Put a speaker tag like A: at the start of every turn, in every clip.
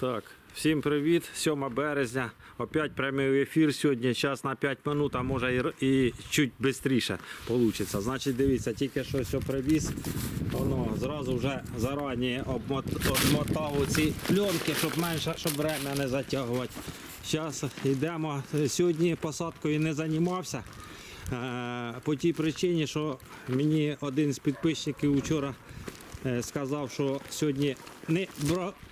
A: Так, всім привіт. 7 березня. Опять прямий ефір сьогодні. Час на 5 минут, а може і, і чуть швидше вийде. Значить, дивіться, тільки що все привіз. Воно зразу вже зарані обмот- обмотав ці пленки, щоб менше, щоб время не затягувати. Зараз йдемо. Сьогодні посадкою не займався. Е, По тій причині, що мені один з підписників вчора сказав, що сьогодні не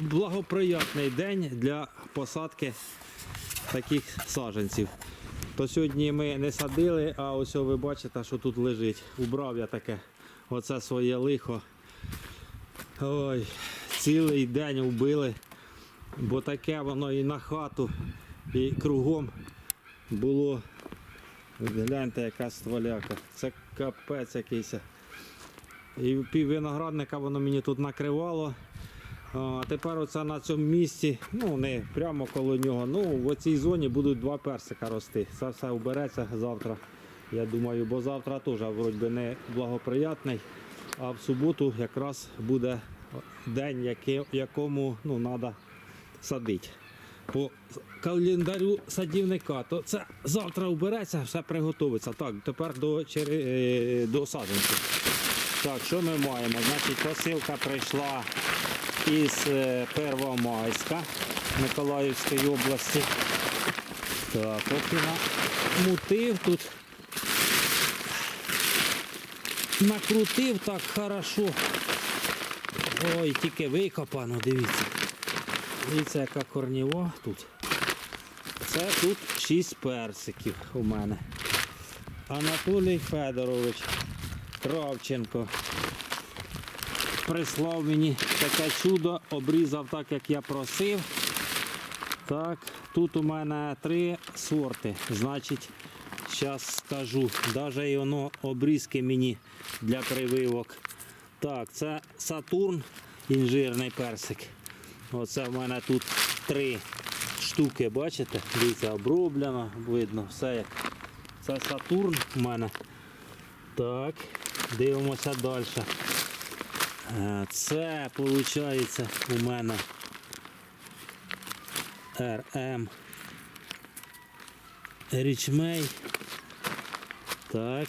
A: благоприятний день для посадки таких саджанців. То сьогодні ми не садили, а ось ви бачите, що тут лежить. Убрав я таке оце своє лихо. Ой, цілий день вбили, бо таке воно і на хату, і кругом було. Гляньте, яка стволяка. Це капець якийсь. І пів виноградника воно мені тут накривало. А тепер оце на цьому місці, ну не прямо коло нього. Ну в цій зоні будуть два персика рости. Це все вбереться завтра. Я думаю, бо завтра теж вроді не благоприятний. А в суботу якраз буде день, якому ну, треба садити. По календарю садівника, то це завтра вбереться, все приготується. Так, тепер до, е, до саджанців. Так, що ми маємо? Значить, посилка прийшла із е, Первомайська Миколаївської області. Так, поки намутив тут. Накрутив так хорошо. Ой, тільки викопано, дивіться. Дивіться, яка корніва тут. Це тут 6 персиків у мене. Анатолій Федорович Кравченко прислав мені таке чудо, обрізав так, як я просив. Так, тут у мене три сорти. Значить, зараз скажу. Навіть воно обрізки мені для прививок. Так, це Сатурн, інжирний персик. Оце в мене тут три штуки, бачите? Дивіться, оброблено, видно, все як. Це Сатурн у мене. Так, дивимося далі. Е, Це виходить у мене РМ Річмей. Так.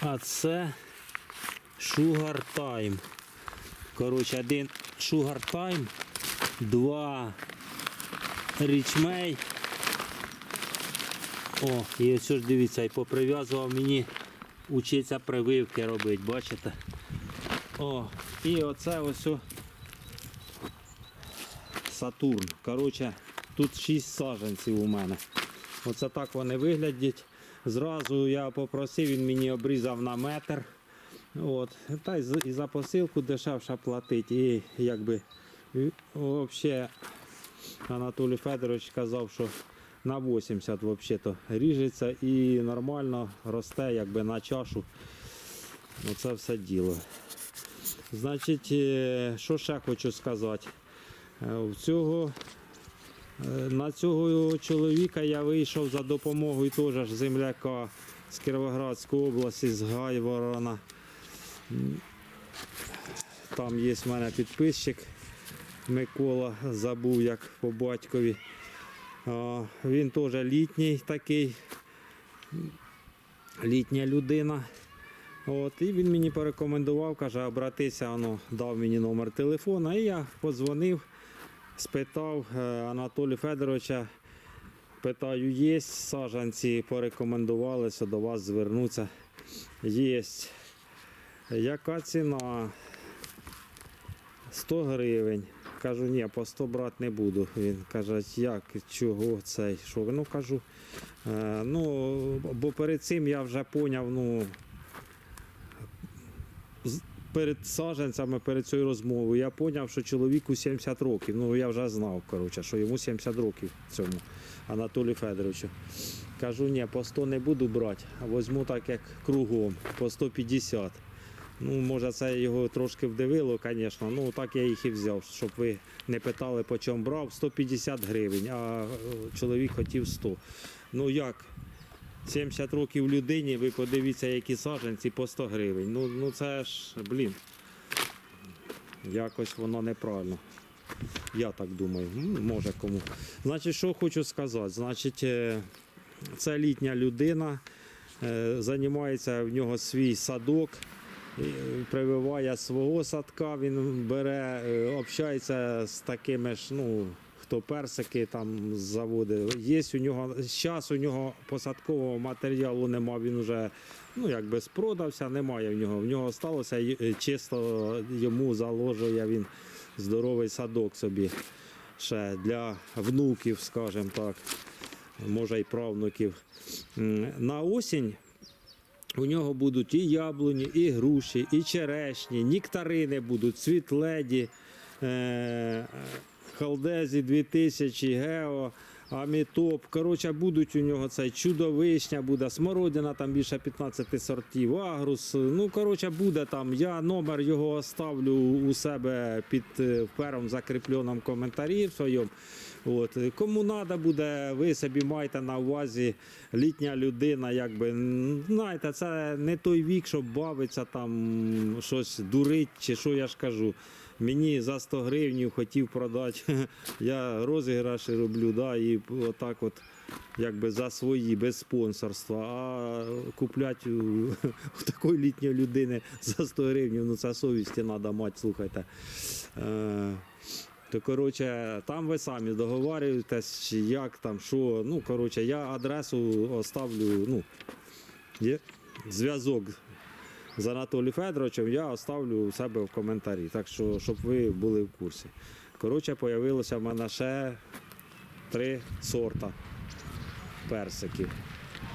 A: А це Sugar Time. Коротше, один Sugar Time, два Річмей. О, і ось ж дивіться, і поприв'язував мені учиться прививки робити, бачите? О, і оце ось Сатурн. Коротше, тут 6 саджанців у мене. Оце так вони виглядять. Зразу я попросив, він мені обрізав на метр. От. Та і за посилку дешевше платить. І якби взагалі Анатолій Федорович казав, що на 80 взагалі ріжеться і нормально росте якби на чашу. Оце все діло. Значить, що ще хочу сказати. В цього, е, на цього чоловіка я вийшов за допомогою теж земляка з Кіровоградської області, з Гайворона. Там є в мене підписчик Микола, забув як по батькові. Він теж літній такий, літня людина. От, і він мені порекомендував, каже, обратися, воно, дав мені номер телефона. І я подзвонив, спитав е, Анатолія Федоровича, питаю, є саджанці, порекомендувалися до вас звернутися. Є. Яка ціна? 100 гривень. Кажу, ні, по 100 брати не буду. Він каже, як, чого цей? Що? Ну кажу, е, ну, бо перед цим я вже поняв, ну, перед саджанцями, перед цією розмовою, я зрозумів, що чоловіку 70 років. Ну, я вже знав, коротше, що йому 70 років цьому Анатолію Федоровичу. Кажу, ні, по 100 не буду брати, а візьму так, як кругом, по 150. Ну, може, це його трошки вдивило, звісно. Ну, так я їх і взяв, щоб ви не питали, по чому брав. 150 гривень, а е, чоловік хотів 100. Ну як? 70 років людині, ви подивіться, які саджанці по 100 гривень. Ну, ну це ж, блін, якось воно неправильно. Я так думаю, може кому. Значить, що хочу сказати? Значить, е, це літня людина, е, займається в нього свій садок, прививає свого садка, він бере, е, общається з такими ж, ну, хто персики там заводить. Є у нього, зараз у нього посадкового матеріалу нема, він вже ну, якби спродався, немає в нього. В нього сталося е, чисто йому заложує він здоровий садок собі ще для внуків, скажімо так, може й правнуків. На осінь у нього будуть і яблуні, і груші, і черешні, нектарини будуть, цвітледі, е- халдезі 2000, гео. Амітоп, коротше, будуть у нього цей чудовишня, буде смородина, там більше 15 сортів, агрус. Ну, коротше, буде там. Я номер його оставлю у себе під е, в першому закріпленому коментарі в своєму. От. Кому треба буде, ви собі маєте на увазі літня людина, якби знаєте, це не той вік, щоб бавитися там щось дурить, чи що я ж кажу. Мені за 100 гривень хотів продати. Я розіграші роблю, да, і отак от якби за свої, без спонсорства. А купляти у, у такої літньої людини за 100 гривень, ну це совісті треба мати, слухайте. То коротше, там ви самі договорюєтесь, як там, що. Ну, коротше, я адресу оставлю, ну, є зв'язок з Анатолієм Федоровичем, я оставлю у себе в коментарі. Так що, щоб ви були в курсі. Коротше, появилося в мене ще три сорта персиків.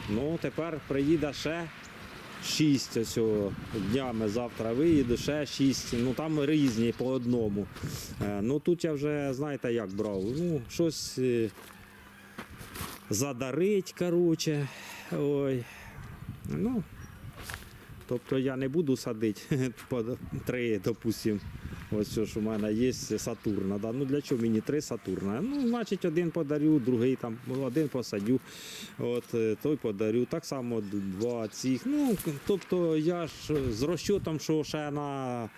A: Ну, тепер приїде ще шість ось днями. Завтра виїду, ще шість. Ну там різні по одному. Е, Ну тут я вже, знаєте, як брав. Ну, щось е, задарить, коротше. Ой. Ну, тобто я не буду садити по три, допустим. Ось що ж у мене є Сатурна. Да? Ну для чого мені три Сатурна? Ну, значить, один подарю, другий там, один посадю, от, е, той подарю. Так само два цих. Ну, тобто я ж з розчотом, що ще на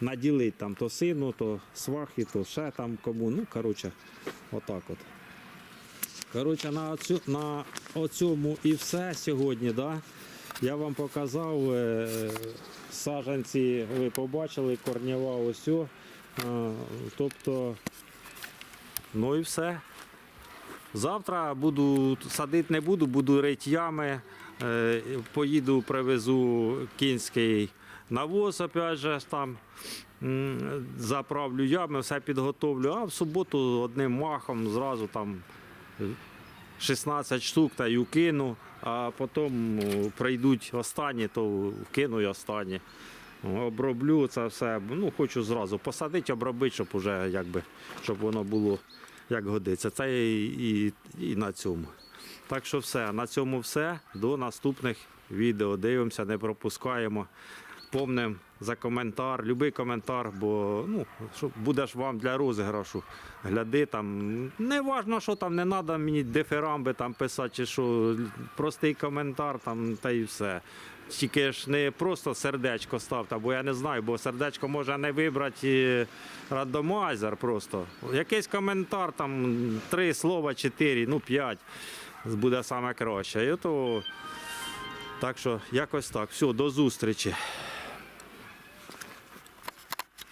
A: наділить там то сину, то свахи, то ще там кому. Ну, коротше, отак от. Коротше, на, оцю, на оцьому і все сьогодні. Да? Я вам показав е, саджанці, ви побачили, корнєва ось. Е, тобто, ну і все. Завтра буду садити не буду, буду рити ями. Е, поїду, привезу кінський навоз, опять же, там. Заправлю ями, все підготовлю, а в суботу одним махом зразу там 16 штук та й укину, а потім прийдуть останні, то кину й останні. Оброблю це все. Ну, хочу зразу посадити, обробити, щоб уже якби, щоб воно було як годиться. Це і, і, і на цьому. Так що все, на цьому все. До наступних відео. Дивимося, не пропускаємо. Помним за коментар, любий коментар, бо ну, що буде вам для розіграшу. Гляди там. Не важно, що там, не треба мені дифирамби там писати, чи що. Простий коментар там та й все. Тільки ж не просто сердечко ставте, бо я не знаю, бо сердечко може не вибрати рандомайзер просто. Якийсь коментар, там три слова, чотири, ну п'ять буде саме краще. І то, так що якось так. Все, до зустрічі.